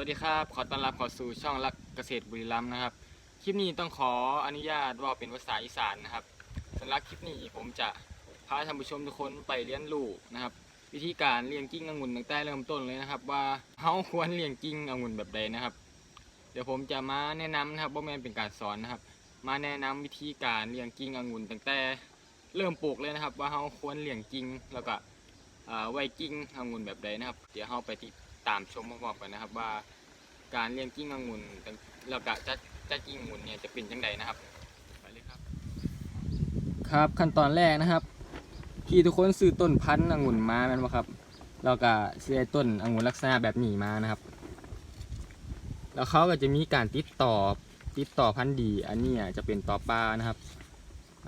วัสดีครับ ขอต้อนรับเข้าสู่ช่องรักเกษตรบุรีรัมย์นะครับ คลิปนี้ต้องขออนุญาตว่าเป็นภาษาอีสานนะครับสำหรับคลิปนี้ผมจะพาท่านผู้ชมทุกคนไปเรียนรู้นะครับ วิธีการเลี้ยงกิ้งองุ่นตั้งแต่เริ่มต้นเลยนะครับ ว่าเฮาควรเลี้ยงกิ้งองุ่นแบบใดนะครับ เดี๋ยวผมจะมาแนะนำนะครับว่าแม่นเป็นการสอนนะครับ มาแนะนำวิธีการเลี้ยงกิ้งองุ่นตั้งแต่เริ่มปลูกเลยนะครับ ว่าเฮาควรเลี้ยงกิ้งแล้วก็อ่าไว้กิ้งองุ่นแบบใดนะครับ เดี๋ยวเฮาไปติด ตามชมพร้อมๆกันนะครับ ว่าการเลี้ยงกิ้งองุ่นแล้วก็จะจะกิ้งองุ่นเนี่ยจะเป็นยังไงนะครับไปเลยครับ ครับขั้นตอนแรกนะครับ ที่ทุกคนซื้อต้นพันธุ์องุ่นมาแม่นบ่ครับแล้วก็ซื้อต้นองุ่นลักษณะแบบนี้มานะครับ แล้วเขาก็จะมีการติดต่อติดต่อพันธุ์ดี อันนี้จะเป็นต่อปลานะครับ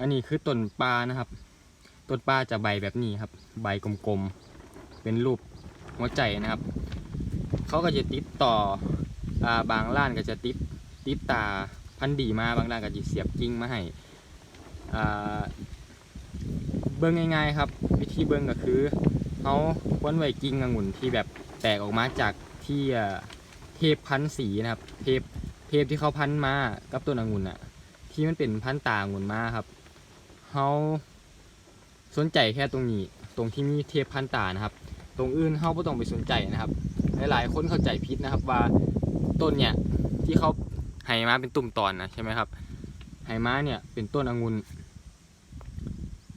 อันนี้คือต้นปลานะครับต้นปลาจะใบแบบนี้ครับ ใบกลมๆเป็นรูปหัวใจนะครับ เขาก็จะติดต่ออาบางร้านก็จะติดติดตาพันดีมาบางร้านก็จะเสียบกิ่งมาให้อ่าเบิ้งง่ายๆครับ วิธีเบิ้งก็คือเขาควรไว้กิ่งองุ่นที่แบบแตกออกมาจากที่เทปพันสีนะครับเทปเทปที่เขาพันมากับต้นองุ่นอะที่มันเป็นพันตาองุ่นมาครับเขาสนใจแค่ตรงนี้ ตรงที่มีเทปพันตานะครับ ตรงอื่นเขาไม่ต้องไปสนใจนะครับ หลายๆคนเข้าใจผิดนะครับว่าต้นเนี่ยที่เขาไหมาเป็นตุ่มตอนนะใช่ไหมครับไหมาเนี่ยเป็นต้นองุ่น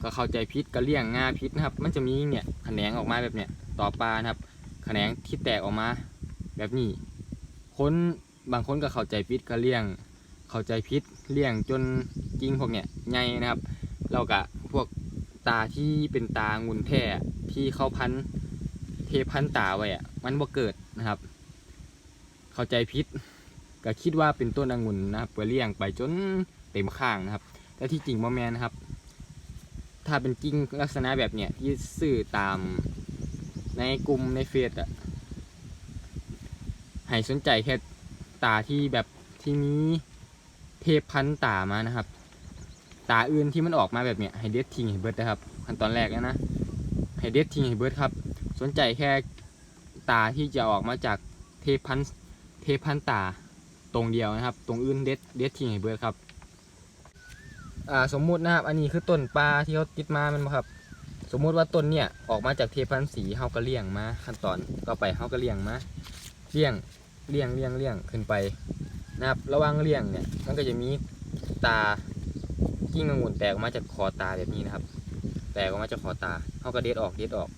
ก็เข้าใจผิดก็เลี่ยงง่าผิดนะครับ มันจะมีเนี่ยแขนงออกมาแบบเนี้ยต่อปลานะครับ แขนงที่แตกออกมาแบบนี้คนบางคนก็เข้าใจผิดก็เลี่ยง เข้าใจผิดเลี่ยงจนกิ่งพวกเนี่ยใหญ่นะครับเราก็พวกตาที่เป็นตาองุ่นแท้ที่เขาพัน เทพันตาไว้อะมันบ่เกิดนะครับ เข้าใจผิดก็คิดว่าเป็นต้นองุ่นนะครับไปเลี้ยงไปจนเต็มข้างนะครับ แต่ที่จริงบ่แมนนะครับ ถ้าเป็นกิ่งลักษณะแบบเนี้ยที่สื่อตามในกลุ่มในเฟซอะให้สนใจแค่ตาที่แบบที่มีเทพพันตามานะครับ ตาอื่นที่มันออกมาแบบเนี้ยให้เด็ดทิ้งให้เบิดนะครับขั้นตอนแรกนะนะให้เด็ดทิ้งให้เบิดครับ นใจแค่ตาที่จะออกมาจากเทพันเทพันตาตรงเดียวนะครับ ตรงอื่นเด็ดเด็ดทิ้งให้เบิดครับอ่าสมมุตินะครับ อันนี้คือต้นปลาที่เขาติดมามันบ่ครับ สมมุติว่าต้นเนี่ยออกมาจากเทพันสีเฮาก็เลี้ยงมาขั้นตอนก็ไปเฮาก็เลี้ยงมาเลี้ยงเลี้ยงเลี้ยงเลี้ยงขึ้นไปนะครับ ระหว่างเลี้ยงเนี่ยมันก็จะมีตากิ้งองุ่นแตกออกมาจากคอตาแบบนี้นะครับ แตกออกมาจากคอตาเฮาก็เด็ดออกเด็ดออก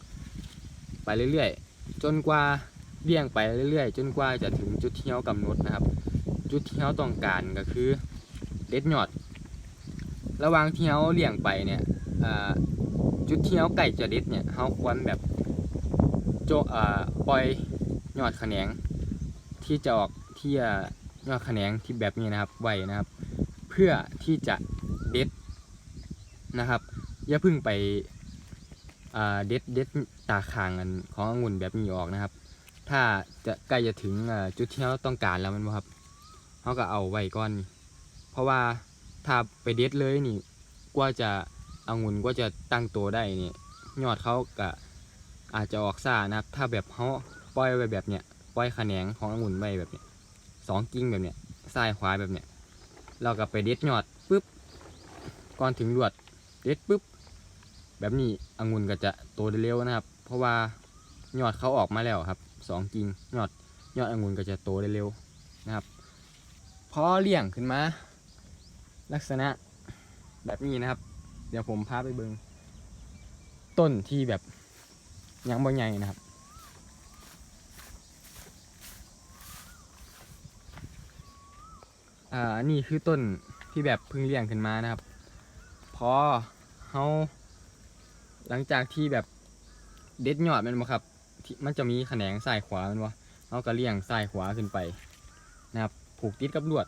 ไปเรื่อยๆ จนกว่าเลี้ยงไปเรื่อยๆ จนกว่าจะถึงจุดที่เรากำหนดนะครับ จุดที่เราต้องการก็คือเด็ดยอด ระหว่างที่เราเลี้ยงไปเนี่ยจุดที่เราใกล้จะเด็ดเนี่ยเราควรแบบโจปล่อยยอดแขนงที่จะออกที่ยอดแขนงที่แบบนี้นะครับไว้นะครับ เพื่อที่จะเด็ดนะครับอย่าพึ่งไปเด็ดเด็ด ตาคางอันขององุ่นแบบนี้ออกนะครับ ถ้าจะใกล้จะถึงจุดที่เราต้องการแล้วมันบ่ครับเขาก็เอาไว้ก่อน เพราะว่าถ้าไปเด็ดเลยนี่กว่าจะองุ่นกว่าจะตั้งตัวได้นี่ยอดเขาก็อาจจะออกซ่านะครับ ถ้าแบบเขาปล่อยไว้แบบเนี้ยปล่อยแขนงขององุ่นไว้แบบเนี้ยสองกิ่งแบบเนี้ยซ้ายขวาแบบเนี้ยเราก็ไปเด็ดยอดปุ๊บก่อนถึงรวดเด็ดปุ๊บแบบนี้องุ่นก็จะโตได้เร็วนะครับ เพราะว่ายอดเขาออกมาแล้วครับสองกิ่งยอดยอดองุ่นก็จะโตได้เร็วนะครับพอเลี้ยงขึ้นมา ลักษณะแบบนี้นะครับ เดี๋ยวผมพาไปเบิงต้นที่แบบยังบ่ใหญ่นะครับ อ่านี่คือต้นที่แบบเพิ่งเลี้ยงขึ้นมานะครับ พอเขาหลังจากที่แบบ เด็ดยอดมันบ่ครับที่มันจะมีแขนงซ้ายขวามันบ่เขาก็เลี่ยงซ้ายขวาขึ้นไปนะครับ ผูกติดกับลวด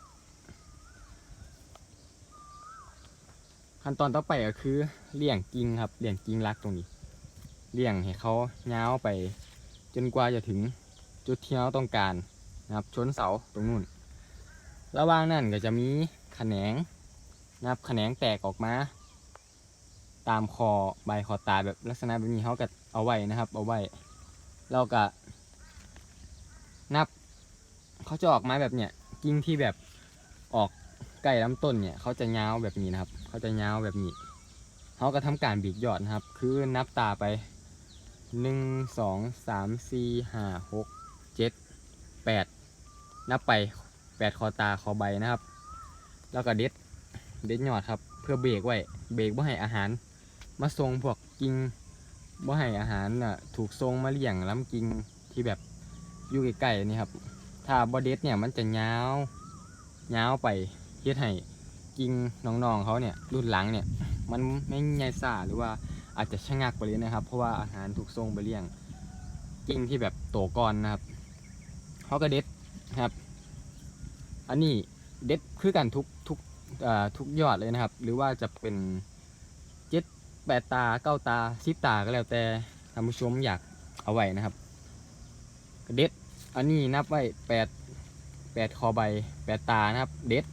ขั้นตอนต่อไปก็คือเลี่ยงกิ่งครับเลี่ยงกิ่งรักตรงนี้ เลี่ยงให้เขาเงาวไป จนกว่าจะถึงจุดที่เราต้องการนะครับชนเสาตรงนู้น ระหว่างนั้นก็จะมีแขนงนะครับแขนงแตกออกมา ตามคอใบคอตาแบบลักษณะแบบนี้เขาก็เอาไว้นะครับ เอาไว้เราก็นับเขาจะออกไมาแบบเนี้ยกิ่งที่แบบออกใกล้ลำต้นเนี่ยเขาจะยาวแบบนี้นะครับเขาจะยาวแบบนี้เขาก็ทำการบีกยอดนะครับ คือนับตาไปหนึ่งสองสามสี่ห้าหกเจ็ดแปดนับไปแปดคอตาคอใบนะครับ แล้วก็เด็ดเด็ดยอดครับ เพื่อเบรกไว้เบรกว่าให้อาหาร มาทรงพวกกิงว่าให้อาหารน่ะถูกทรงมาเลี้ยงล้ำกิงที่แบบอยู่ใกล้ๆนี่ครับ ถ้าบอเด็ดเนี่ยมันจะยาวยาวไปเฮ็ดให้กิงน้องๆเขาเนี่ยรุ่นหลังเนี่ย มันไม่ใหญ่ซ่าหรือว่าอาจจะชะงักไปเลยนะครับ เพราะว่าอาหารถูกทรงไปเลี้ยงกิงที่แบบโตก่อนนะครับเขาก็เด็ดนะครับ อันนี้เด็ดคือกันทุกทุกทุกยอดเลยนะครับ หรือว่าจะเป็น แปดตาเก้าตาสิบตาก็แล้วแต่ท่านผู้ชมอยากเอาไว้นะครับก็เด็ดอันนี้นับไว้แปดแปดคอใบแปดตานะครับ เด็ด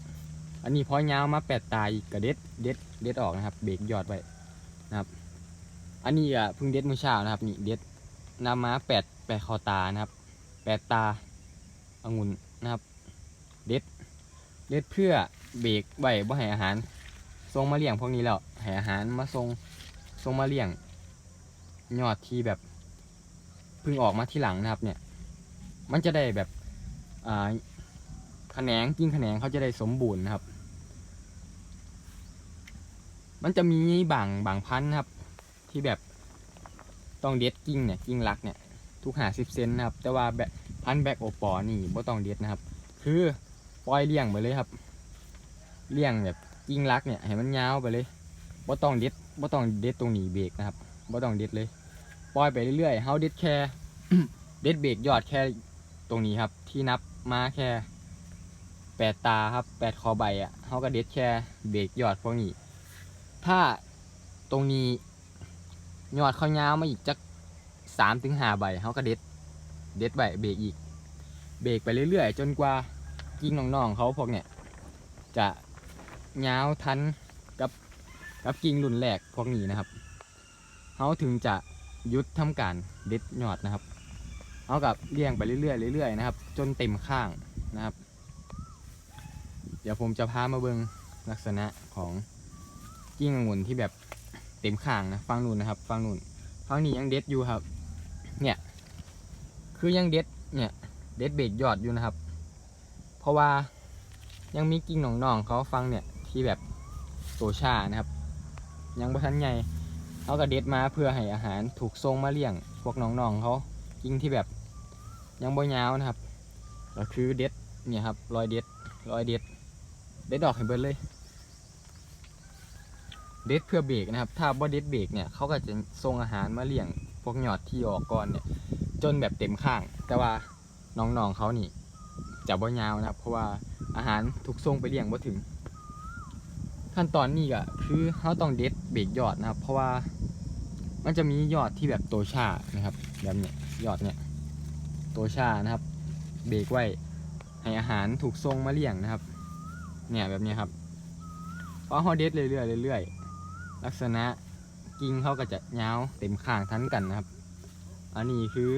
อันนี้พอยาวมาแปดตาอีกก็เด็ดเด็ดเด็ดออกนะครับ เบรกยอดไว้นะครับ อันนี้อะเพิ่งเด็ดเมื่อเช้านะครับ นี่เด็ดนำมาแปดแปดคอตานะครับแปดตาองุ่นนะครับ เด็ด เด็ดเพื่อเบรกไว้บ่ให้อาหารทรงมาเลี้ยงพวกนี้แล้วให้อาหารมาทรง ทรงมาเลี้ยง ยอดที่แบบเพิ่งออกมาที่หลังนะครับ เนี่ย มันจะได้แบบอ่าแขนงกิ่งแขนงเขาจะได้สมบูรณ์นะครับ มันจะมีบางบางพันธุ์นะครับ ที่แบบต้องเด็ดกิ่งเนี่ยกิ่งรักเนี่ย ทุกหาสิบเซนนะครับ แต่ว่าแบบพันธุ์แบกโอปอนี่บ่ต้องเด็ดนะครับ คือปล่อยเลี้ยงไปเลยครับ เลี้ยงแบบกิ่งรักเนี่ยให้มันยาวไปเลยบ่ต้องเด็ด บ่ต้องเด็ดตรงหนีเบรกนะครับบ่ต้องเด็ดเลยปล่อยไปเรื่อยๆเฮาเด็ดแค่เด็ดเบรกยอดแค่ตรงนี้ครับ ที่นับมาแค่แปดตาครับแปดคอใบอะเขาก็เด็ดแค่เบรกยอดพวกนี้ ถ้าตรงนี้ยอดเขายาวมาอีกจักสามถึงห้าใบเขาก็เด็ด เด็ดใบเบรกอีก เบรกไปเรื่อยๆ จนกว่ากิ่งน้องๆเขาพวกเนี้ยจะยาวทัน กับกิ่งรุ่นแรกพวกนี้นะครับเขาถึงจะยุดทำการเด็ดยอดนะครับเอากับเลี้ยงไปเรื่อยๆเรื่อยๆนะครับ จนเต็มข้างนะครับ เดี๋ยวผมจะพามาเบิงลักษณะของกิ้งองุ่นที่แบบเต็มข้างนะฟังนู่นนะครับฟังนู่นฟังนี้ยังเด็ดอยู่ครับ เนี่ยคือยังเด็ดเนี่ยเด็ดเบรกยอดอยู่นะครับ เพราะว่ายังมีกิ่งหนองๆเขาฟังเนี่ยที่แบบโตชานะครับ ยังบ่ทันใหญ่เขาก็เด็ดมาเพื่อให้อาหารถูกทรงมาเลี้ยงพวกน้องๆเขากิ่งที่แบบยังบ่ยาวนะครับก็คือเด็ดเนี่ยครับรอยเด็ดรอยเด็ด เด็ดดอกให้เบิดเลย เด็ดเพื่อเบรกนะครับ ถ้าบ่เด็ดเบรกเนี่ยเขาก็จะส่งอาหารมาเลี้ยงพวกยอดที่ออกก่อนเนี่ย จนแบบเต็มข้าง แต่ว่าน้องๆเขานี่จะบ่ยาวนะครับ เพราะว่าอาหารถูกส่งไปเลี้ยงบ่ถึง ขั้นตอนนี้ก็คือเขาต้องเด็ดเบรกยอดนะครับ เพราะว่ามันจะมียอดที่แบบโตชานะครับ แบบเนี้ยยอดเนี่ยโตชานะครับ เบรกไว้ให้อาหารถูกทรงมาเลี้ยงนะครับ เนี่ยแบบนี้ครับพราะเขาเด็ดเรื่อยๆเรื่อยๆลักษณะกิ่งเขาก็จะยาวเต็มข้างทันกันนะครับ อันนี้คือ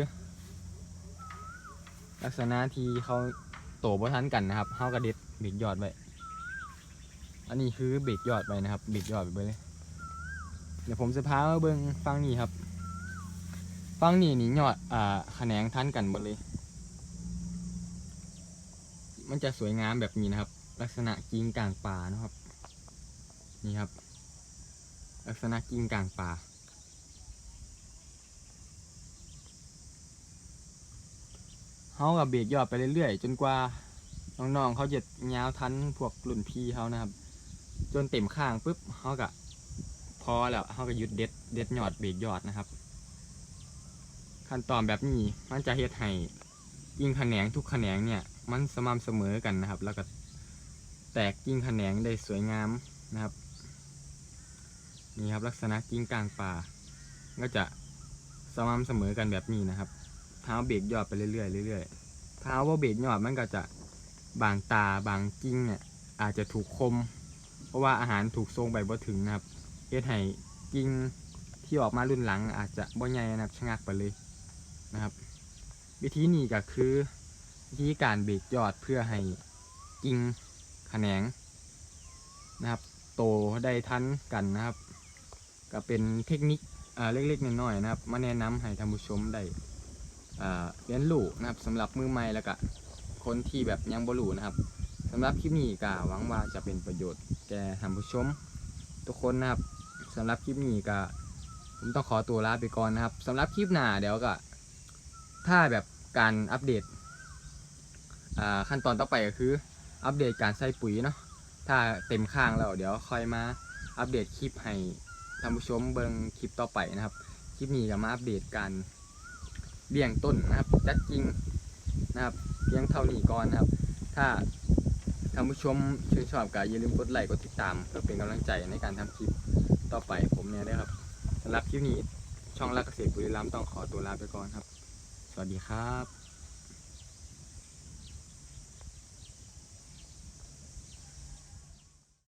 ลักษณะที่เขาโตบ่ทันกันนะครับเขาก็เด็ดเบรกยอดไว้ อันนี้คือเบรกยอดไปนะครับเบรกยอดไปเลย เดี๋ยวผมจะพามาเบิ้งฟังนี่ครับ ฟังนี่นี่ยอดอ่าแขนงทันกันหมดเลย มันจะสวยงามแบบนี้นะครับ ลักษณะกิ่งกลางป่านะครับ นี่ครับ ลักษณะกิ่งกลางป่าเขากับเบรกยอดไปเรื่อยๆ จนกว่าน้องๆเขาจะยาวทันพวกรุ่นพี่เขานะครับ จนเต็มข้างปุ๊บเขากับพอแล้วเขาก็หยุดเด็ดเด็ดยอดเบรกยอดนะครับ ขั้นตอนแบบนี้มันจะเฮ็ดให้กิ่งแขนงทุกแขนงเนี่ย มันสม่ำเสมอกันนะครับ แล้วก็แตกกิ่งแขนงได้สวยงามนะครับนี่ครับลักษณะกิ่งกลางป่า ก็จะสม่ำเสมอกันแบบนี้นะครับเท้าเบรกยอดไปเรื่อยๆเรื่อยๆเท้าว่าเบรกยอดมันก็จะบางตาบางกิ่งเนี่ยอาจจะถูกคม เพราะว่าอาหารถูกทรงไปบ่ถึงนะครับเฮ็ดให้กิ่งที่ออกมารุ่นหลัง อาจจะบ่ใหญ่นะครับชะงักไปเลยนะครับ วิธีนี้ก็คือวิธีการเบรกยอดเพื่อให้กิ่งแขนงนะครับ โตได้ทันกันนะครับ ก็เป็นเทคนิคเล็กๆน้อยๆนะครับ มาแนะนำให้ท่านผู้ชมได้เรียนรู้นะครับสำหรับมือใหม่แล้วก็คนที่แบบยังบ่รู้นะครับำหรับคลิปนี้ก็หวังว่าจะเป็นประโยชน์แก่ท่านผู้ชม ทุกคนนะครับสำหรับคลิปนี้ก็ผมต้องขอตัวลาไปก่อนนะครับสำหรับคลิปหน้าเดี๋ยวก็ถ้าแบบการอัปเดตขั้นตอนต่อไปก็คือ อัปเดตการใส่ปุ๋ยเนาะถ้าเต็มข้างแล้วเดี๋ยวค่อยมาอัปเดตคลิปให้ท่านผู้ชมเบิ่งคลิปต่อไปนะครับ คลิปนี้ก็มาอัปเดตการเลี้ยงต้นนะครับจัดจริงนะครับเพียงเท่านี้ก่อนนะครับ ถ้า ท่านผู้ชมชื่นชอบก็อย่าลืมกดไลค์กดติดตามเพื่อเป็นกำลังใจในการทำคลิปต่อไปผมเนี่ยด้ครับสำหรับคลิปนี้ช่องรักเกษตรบุรีรัมย์ต้องขอตัวลาไปก่อนครับ สวัสดีครับ